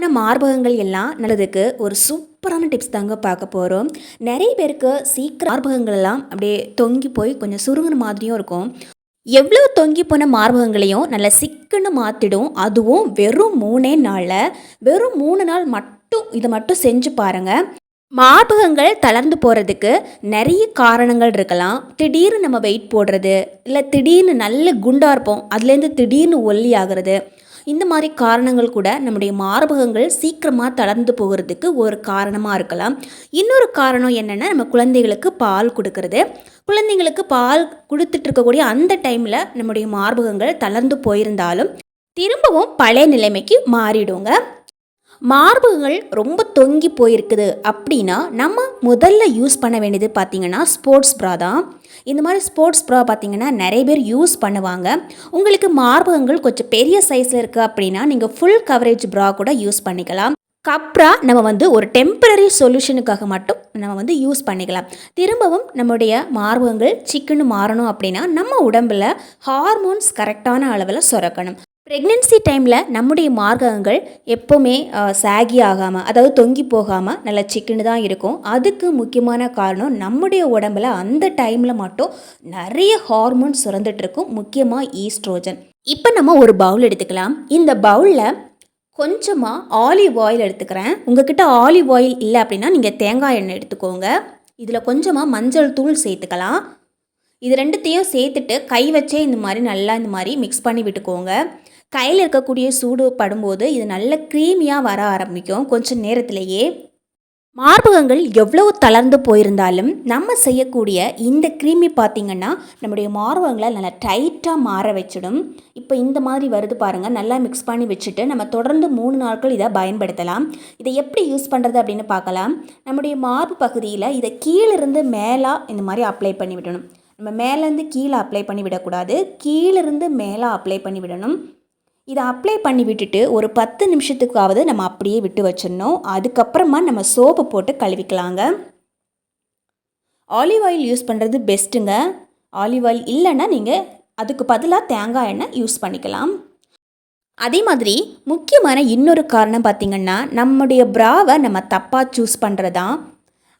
ஆனால் மார்பகங்கள் எல்லாம் நல்லதுக்கு ஒரு சூப்பரான டிப்ஸ் தாங்க பார்க்க போகிறோம் நிறைய பேருக்கு சீக்கிரம் மார்பகங்கள் எல்லாம் அப்படியே தொங்கி போய் கொஞ்சம் சுருங்கின மாதிரியும் இருக்கும். எவ்வளோ தொங்கி போன மார்பகங்களையும் நல்லா சிக்குன்னு மாற்றிடும் அதுவும் வெறும் மூணே நாளில். வெறும் மூணு நாள் மட்டும் இதை மட்டும் செஞ்சு பாருங்கள் மார்பகங்கள் தளர்ந்து போகிறதுக்கு நிறைய காரணங்கள் இருக்கலாம். திடீர்னு நம்ம வெயிட் போடுறது இல்லை திடீர்னு நல்ல குண்டாக இருப்போம். அதுலேருந்து திடீர்னு ஒல்லி ஆகிறது. இந்த மாதிரி காரணங்கள் கூட நம்முடைய மார்பகங்கள் சீக்கிரமாக தளர்ந்து போகிறதுக்கு ஒரு காரணமாக இருக்கலாம். இன்னொரு காரணம் என்னென்னா நம்ம குழந்தைகளுக்கு பால் கொடுக்கறது. குழந்தைங்களுக்கு பால் கொடுத்துட்டு இருக்கக்கூடிய அந்த டைமில் நம்முடைய மார்பகங்கள் தளர்ந்து போயிருந்தாலும் திரும்பவும் பழைய நிலைமைக்கு மாறிடுங்க. மார்புகள் ரொம்ப தொங்கி போயிருக்குது அப்படின்னா நம்ம முதல்ல யூஸ் பண்ண வேண்டியது பார்த்திங்கன்னா ஸ்போர்ட்ஸ் ப்ரா தான். இந்த மாதிரி ஸ்போர்ட்ஸ் ப்ரா பார்த்திங்கன்னா நிறைய பேர் யூஸ் பண்ணுவாங்க. உங்களுக்கு மார்பகங்கள் கொஞ்சம் பெரிய சைஸில் இருக்குது அப்படின்னா நீங்கள் ஃபுல் கவரேஜ் ப்ரா கூட யூஸ் பண்ணிக்கலாம். கப்ரா நம்ம வந்து ஒரு டெம்பரரி சொல்யூஷனுக்காக மட்டும் நம்ம வந்து யூஸ் பண்ணிக்கலாம். திரும்பவும் நம்முடைய மார்பகங்கள் சிக்கன்னு மாறணும் அப்படின்னா நம்ம உடம்பில் ஹார்மோன்ஸ் கரெக்டான அளவில் சுரக்கணும். ப்ரெக்னென்சி டைமில் நம்முடைய மார்க்கங்கள் எப்போவுமே சாகி ஆகாமல் அதாவது தொங்கி போகாமல் நல்லா சிக்கன்னு தான் இருக்கும். அதுக்கு முக்கியமான காரணம் நம்முடைய உடம்புல அந்த டைமில் மட்டும் நிறைய ஹார்மோன் சுரந்துட்டுருக்கும் முக்கியமாக ஈஸ்ட்ரோஜன் இப்போ நம்ம ஒரு பவுல் எடுத்துக்கலாம். இந்த பவுலில் கொஞ்சமாக ஆலிவ் ஆயில் எடுத்துக்கிறேன். உங்ககிட்ட ஆலிவ் ஆயில் இல்லை அப்படின்னா நீங்கள் தேங்காய் எண்ணெய் எடுத்துக்கோங்க. இதில் கொஞ்சமாக மஞ்சள் தூள் சேர்த்துக்கலாம். இது ரெண்டுத்தையும் சேர்த்துட்டு கை வச்சே இந்த மாதிரி நல்லா இந்த மாதிரி மிக்ஸ் பண்ணி விட்டுக்கோங்க. கையில் இருக்கக்கூடிய சூடு படும்போது இது நல்ல க்ரீமியாக வர ஆரம்பிக்கும். கொஞ்சம் நேரத்திலேயே மார்பகங்கள் எவ்வளவு தளர்ந்து போயிருந்தாலும் நம்ம செய்யக்கூடிய இந்த க்ரீமி பார்த்திங்கன்னா நம்முடைய மார்பகங்களை நல்லா டைட்டாக மாற வச்சிடும். இப்போ இந்த மாதிரி வருது பாருங்கள் நல்லா மிக்ஸ் பண்ணி வச்சுட்டு நம்ம தொடர்ந்து மூணு நாட்கள் இதை பயன்படுத்தலாம். இதை எப்படி யூஸ் பண்ணுறது அப்படின்னு பார்க்கலாம். நம்முடைய மார்பு பகுதியில் இதை கீழிருந்து மேலாக இந்த மாதிரி அப்ளை பண்ணி விடணும். நம்ம மேலேருந்து கீழே அப்ளை பண்ணி விடக்கூடாது. கீழிருந்து மேலே அப்ளை பண்ணி விடணும். இதை அப்ளை பண்ணி விட்டுட்டு ஒரு பத்து நிமிஷத்துக்காவது நம்ம அப்படியே விட்டு வச்சிடணும். அதுக்கப்புறமா நம்ம சோப்பு போட்டு கழுவிக்கலாங்க. ஆலிவ் ஆயில் யூஸ் பண்ணுறது பெஸ்ட்டுங்க ஆலிவ் ஆயில் இல்லைன்னா நீங்கள் அதுக்கு பதிலாக தேங்காய் எண்ணெய் யூஸ் பண்ணிக்கலாம். அதே மாதிரி முக்கியமான இன்னொரு காரணம் பார்த்திங்கன்னா நம்முடைய ப்ராவை நம்ம தப்பாக சூஸ் பண்ணுறது தான்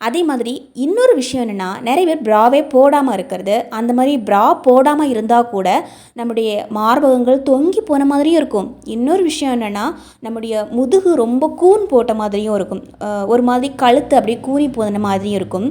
அதே மாதிரி இன்னொரு விஷயம் என்னென்னா நிறைய பேர் ப்ராவே போடாமல் இருக்கிறது. அந்த மாதிரி ப்ரா போடாமல் இருந்தால் கூட நம்முடைய மார்பகங்கள் தொங்கி போன மாதிரியும் இருக்கும். இன்னொரு விஷயம் என்னென்னா நம்முடைய முதுகு ரொம்ப கூன் போட்ட மாதிரியும் இருக்கும். ஒரு மாதிரி கழுத்து அப்படியே கூறி போன மாதிரியும் இருக்கும்.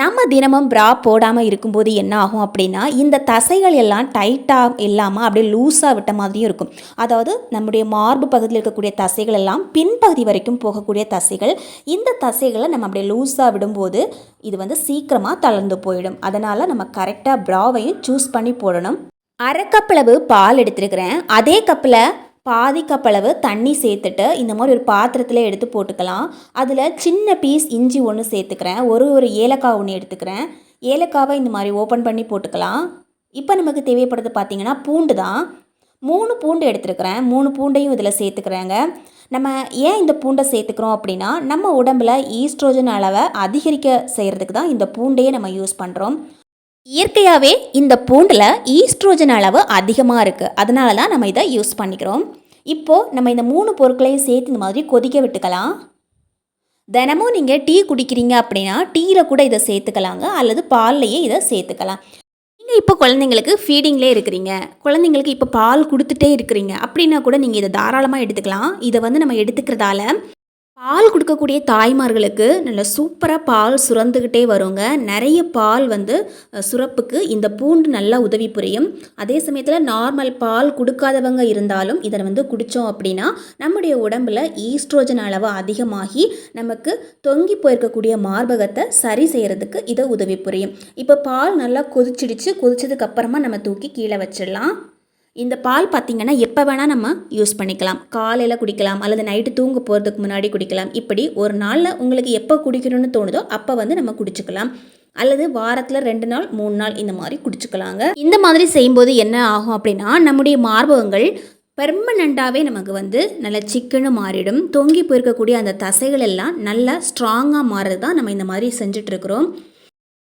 நம்ம தினமும் ப்ரா போடாமல் இருக்கும்போது என்ன ஆகும் அப்படின்னா இந்த தசைகள் எல்லாம் டைட்டாக இல்லாமல் அப்படியே லூஸாக விட்ட மாதிரியும் இருக்கும். அதாவது நம்முடைய மார்பு பகுதியில் இருக்கக்கூடிய தசைகள் எல்லாம் பின்பகுதி வரைக்கும் போகக்கூடிய தசைகள் இந்த தசைகளை நம்ம அப்படியே லூஸாக விடும்போது இது வந்து சீக்கிரமாக தளர்ந்து போயிடும். அதனால் நம்ம கரெக்டாக ப்ராவையும் சூஸ் பண்ணி போடணும். அரை கப்பளவு பால் எடுத்துருக்கிறேன். அதே கப்பில் பாதி கப்பளவு தண்ணி சேர்த்துட்டு இந்த மாதிரி ஒரு பாத்திரத்தில் எடுத்து போட்டுக்கலாம். அதில் சின்ன பீஸ் இஞ்சி ஒன்று சேர்த்துக்கிறேன். ஒரு ஒரு ஏலக்காய் ஒன்று எடுத்துக்கிறேன். ஏலக்காவை இந்த மாதிரி ஓப்பன் பண்ணி போட்டுக்கலாம். இப்போ நமக்கு தேவைப்படுறது பார்த்திங்கன்னா பூண்டு தான். மூணு பூண்டு எடுத்துருக்கிறேன். மூணு பூண்டையும் இதில் சேர்த்துக்கிறேங்க. நம்ம ஏன் இந்த பூண்டை சேர்த்துக்கிறோம் அப்படின்னா நம்ம உடம்பில் ஈஸ்ட்ரோஜன் அளவை அதிகரிக்க செய்கிறதுக்கு தான் இந்த பூண்டையே நம்ம யூஸ் பண்ணுறோம் இயற்கையாகவே இந்த பூண்டில் ஈஸ்ட்ரோஜன் அளவு அதிகமாக இருக்குது அதனால தான் நம்ம இதை யூஸ் பண்ணிக்கிறோம். இப்போது நம்ம இந்த மூணு பொருட்களையும் சேர்த்து இந்த மாதிரி கொதிக்க விட்டுக்கலாம். தினமும் நீங்கள் டீ குடிக்கிறீங்க அப்படின்னா டீயில் கூட இதை சேர்த்துக்கலாங்க. அல்லது பால்லையே இதை சேர்த்துக்கலாம். நீங்கள் இப்போ குழந்தைங்களுக்கு ஃபீடிங்லே இருக்கிறீங்க. குழந்தைங்களுக்கு இப்போ பால் கொடுத்துட்டே இருக்கிறீங்க அப்படின்னா கூட நீங்கள் இதை தாராளமாக எடுத்துக்கலாம். இதை வந்து நம்ம எடுத்துக்கிறதால பால் கொடுக்கக்கூடிய தாய்மார்களுக்கு நல்ல சூப்பராக பால் சுரந்துக்கிட்டே வருங்க. நிறைய பால் வந்து சுரப்புக்கு இந்த பூண்டு நல்லா உதவி புரியும். அதே சமயத்தில் நார்மல் பால் கொடுக்காதவங்க இருந்தாலும் இதை வந்து குடித்தோம் அப்படின்னா நம்முடைய உடம்பில் ஈஸ்ட்ரோஜன் அளவு அதிகமாகி நமக்கு தொங்கி போயிருக்கக்கூடிய மார்பகத்தை சரி செய்கிறதுக்கு இதை உதவி புரியும். இப்போ பால் நல்லா கொதிச்சிடுச்சு. கொதிச்சதுக்கப்புறமா நம்ம தூக்கி கீழே வச்சிடலாம். இந்த பால் பார்த்திங்கன்னா எப்போ வேணால் நம்ம யூஸ் பண்ணிக்கலாம். காலையில் குடிக்கலாம் அல்லது நைட்டு தூங்க போகிறதுக்கு முன்னாடி குடிக்கலாம். இப்படி ஒரு நாளில் உங்களுக்கு எப்போ குடிக்கணும்னு தோணுதோ அப்போ வந்து நம்ம குடிச்சுக்கலாம். அல்லது வாரத்தில் ரெண்டு நாள் மூணு நாள் இந்த மாதிரி குடிச்சுக்கலாங்க. இந்த மாதிரி செய்யும்போது என்ன ஆகும் அப்படின்னா நம்முடைய மார்பகங்கள் பெர்மனண்ட்டாகவே நமக்கு வந்து நல்ல சிக்கனு மாறிடும். தொங்கி போயிருக்கக்கூடிய அந்த தசைகள் எல்லாம் நல்லா ஸ்ட்ராங்காக மாறுறது தான் நம்ம இந்த மாதிரி செஞ்சிட்ருக்குறோம்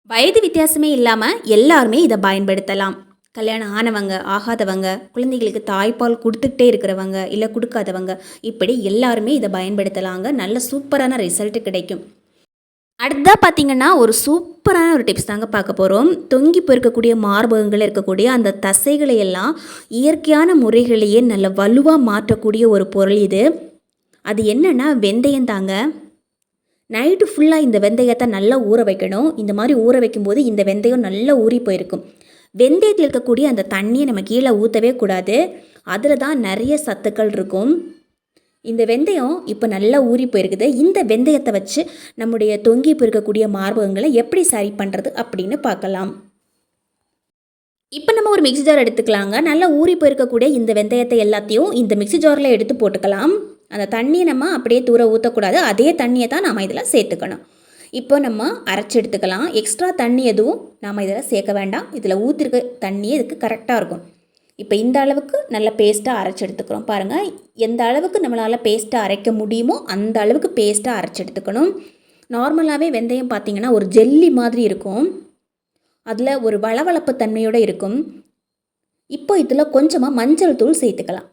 வயது வித்தியாசமே இல்லாமல் எல்லாருமே இதை பயன்படுத்தலாம். கல்யாணம் ஆனவங்க ஆகாதவங்க குழந்தைகளுக்கு தாய்ப்பால் கொடுத்துக்கிட்டே இருக்கிறவங்க இல்லை கொடுக்காதவங்க இப்படி எல்லாருமே இதை பயன்படுத்தலாங்க. நல்ல சூப்பரான ரிசல்ட் கிடைக்கும். அடுத்ததாக பார்த்தீங்கன்னா ஒரு சூப்பரான ஒரு டிப்ஸ் தாங்க பார்க்க போகிறோம் தொங்கி போயிருக்கக்கூடிய மார்பகங்கள் இருக்கக்கூடிய அந்த தசைகளை எல்லாம் இயற்கையான முறைகளையே நல்ல வலுவாக மாற்றக்கூடிய ஒரு பொருள் இது. அது என்னென்னா வெந்தயம் தாங்க. நைட்டு ஃபுல்லாக இந்த வெந்தயத்தை நல்லா ஊற வைக்கணும். இந்த மாதிரி ஊற வைக்கும்போது இந்த வெந்தயம் நல்லா ஊறி போயிருக்கும். வெந்தயத்தில் இருக்கக்கூடிய அந்த தண்ணியை நம்ம கீழே ஊற்றவே கூடாது. அதில் தான் நிறைய சத்துக்கள் இருக்கும். இந்த வெந்தயம் இப்போ நல்லா ஊறி போயிருக்குது. இந்த வெந்தயத்தை வச்சு நம்முடைய தொங்கி போயிருக்கக்கூடிய மார்பகங்களை எப்படி சரி பண்ணுறது அப்படின்னு பார்க்கலாம். இப்போ நம்ம ஒரு மிக்ஸி ஜார் எடுத்துக்கலாங்க. நல்லா ஊறி போயிருக்கக்கூடிய இந்த வெந்தயத்தை எல்லாத்தையும் இந்த மிக்ஸி ஜாரில் எடுத்து போட்டுக்கலாம். அந்த தண்ணியை நம்ம அப்படியே தூர ஊற்றக்கூடாது அதே தண்ணியை தான் நாம் இதில் சேர்த்துக்கணும். இப்போ நம்ம அரைச்சி எடுத்துக்கலாம். எக்ஸ்ட்ரா தண்ணி எதுவும் நாம் இதில் சேர்க்க வேண்டாம். இதில் ஊற்றிருக்க தண்ணி இதுக்கு கரெக்டாக இருக்கும். இப்போ இந்த அளவுக்கு நல்ல பேஸ்ட்டாக அரைச்சி எடுத்துக்கிறோம். பாருங்கள் எந்த அளவுக்கு நம்மளால் பேஸ்ட்டாக அரைக்க முடியுமோ அந்த அளவுக்கு பேஸ்ட்டாக அரைச்சி எடுத்துக்கணும். நார்மலாகவே வெந்தயம் பார்த்திங்கன்னா ஒரு ஜெல்லி மாதிரி இருக்கும். அதில் ஒரு வளவளப்பு தன்மையோடு இருக்கும். இப்போ இதில் கொஞ்சமாக மஞ்சள் தூள் சேர்த்துக்கலாம்.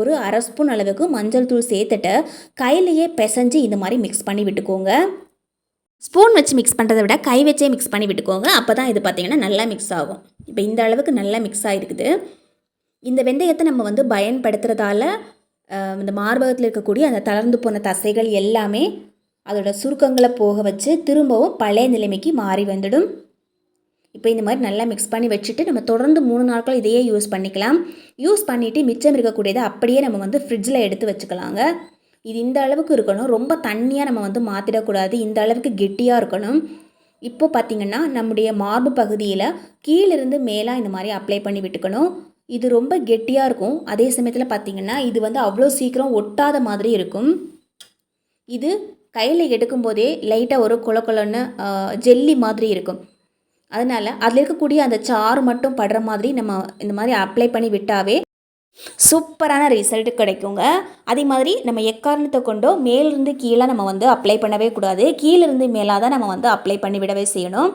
ஒரு அரை ஸ்பூன் அளவுக்கு மஞ்சள் தூள் சேர்த்துட்டு கையிலையே பிசைஞ்சு இந்த மாதிரி மிக்ஸ் பண்ணி விட்டுக்கோங்க. ஸ்பூன் வச்சு மிக்ஸ் பண்ணுறதை விட கை வச்சே மிக்ஸ் பண்ணி விட்டுக்கோங்க. அப்போ தான் இது பார்த்திங்கன்னா நல்லா மிக்ஸ் ஆகும். இப்போ இந்த அளவுக்கு நல்லா மிக்ஸ் ஆகிருக்குது இந்த வெந்தயத்தை நம்ம வந்து பயன்படுத்துகிறதால இந்த மார்பகத்தில் இருக்கக்கூடிய அந்த தளர்ந்து போன தசைகள் எல்லாமே அதோட சுருக்கங்களை போக வச்சு திரும்பவும் பழைய நிலைமைக்கு மாறி வந்துடும். இப்போ இந்த மாதிரி நல்லா மிக்ஸ் பண்ணி வச்சுட்டு நம்ம தொடர்ந்து மூணு நாட்கள் இதையே யூஸ் பண்ணிக்கலாம். யூஸ் பண்ணிவிட்டு மிச்சம் இருக்கக்கூடியதை அப்படியே நம்ம வந்து ஃப்ரிட்ஜில் எடுத்து வச்சுக்கலாங்க. இது இந்த அளவுக்கு இருக்கணும். ரொம்ப தண்ணியாக நம்ம வந்து மாற்றிடக்கூடாது இந்த அளவுக்கு கெட்டியாக இருக்கணும். இப்போ பார்த்திங்கன்னா நம்முடைய மார்பு பகுதியில் கீழிருந்து மேலாக இந்த மாதிரி அப்ளை பண்ணி விட்டுக்கணும். இது ரொம்ப கெட்டியாக இருக்கும். அதே சமயத்தில் பார்த்திங்கன்னா இது வந்து அவ்வளோ சீக்கிரம் ஒட்டாத மாதிரி இருக்கும். இது கையில் எடுக்கும்போதே லைட்டாக ஒரு கொல கொலன்னு ஜெல்லி மாதிரி இருக்கும். அதனால் அதில் இருக்கக்கூடிய அந்த சாறு மட்டும் படுற மாதிரி நம்ம இந்த மாதிரி அப்ளை பண்ணி விட்டாவே சூப்பரான ரிசல்ட் கிடைக்குங்க. அதே மாதிரி நம்ம எக்காரணத்தை கொண்டோ மேலிருந்து கீழே நம்ம வந்து அப்ளை பண்ணவே கூடாது. கீழிருந்து மேலாக தான் நம்ம வந்து அப்ளை பண்ணி விடவே செய்யணும்.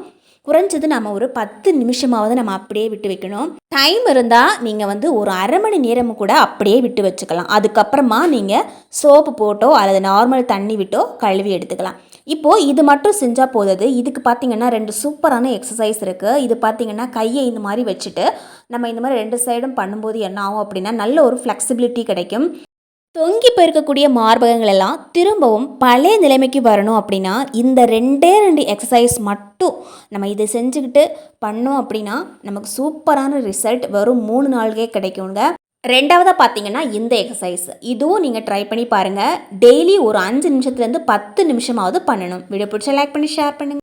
குறைஞ்சது நம்ம ஒரு பத்து நிமிஷமாவது நம்ம அப்படியே விட்டு வைக்கணும். டைம் இருந்தால் நீங்கள் வந்து ஒரு அரை மணி நேரமும் கூட அப்படியே விட்டு வச்சுக்கலாம். அதுக்கப்புறமா நீங்கள் சோப்பு போட்டோ அல்லது நார்மல் தண்ணி விட்டோ கழுவி எடுத்துக்கலாம். இப்போது இது மட்டும் செஞ்சால் போதாது. இதுக்கு பார்த்தீங்கன்னா ரெண்டு சூப்பரான எக்ஸசைஸ் இருக்குது இது பார்த்தீங்கன்னா கையை இந்த மாதிரி வச்சுட்டு நம்ம இந்த மாதிரி ரெண்டு சைடும் பண்ணும்போது என்ன ஆகும் அப்படின்னா நல்ல ஒரு ஃப்ளெக்சிபிலிட்டி கிடைக்கும். தொங்கி போயிருக்கக்கூடிய மார்பகங்கள் எல்லாம் திரும்பவும் பழைய நிலைமைக்கு வரணும் அப்படின்னா இந்த ரெண்டே ரெண்டு எக்ஸசைஸ் மட்டும் நம்ம இதை செஞ்சுக்கிட்டு பண்ணோம் அப்படின்னா நமக்கு சூப்பரான ரிசல்ட் வரும் மூணு நாளுக்கே கிடைக்குங்க. ரெண்டாவதாக பார்த்தீங்கன்னா இந்த எக்ஸசைஸ் இதுவும் நீங்கள் ட்ரை பண்ணி பாருங்கள் டெய்லி ஒரு அஞ்சு நிமிஷத்துலேருந்து பத்து நிமிஷமாவது பண்ணணும். வீடியோ பிடிச்சா லைக் பண்ணி ஷேர் பண்ணுங்கள்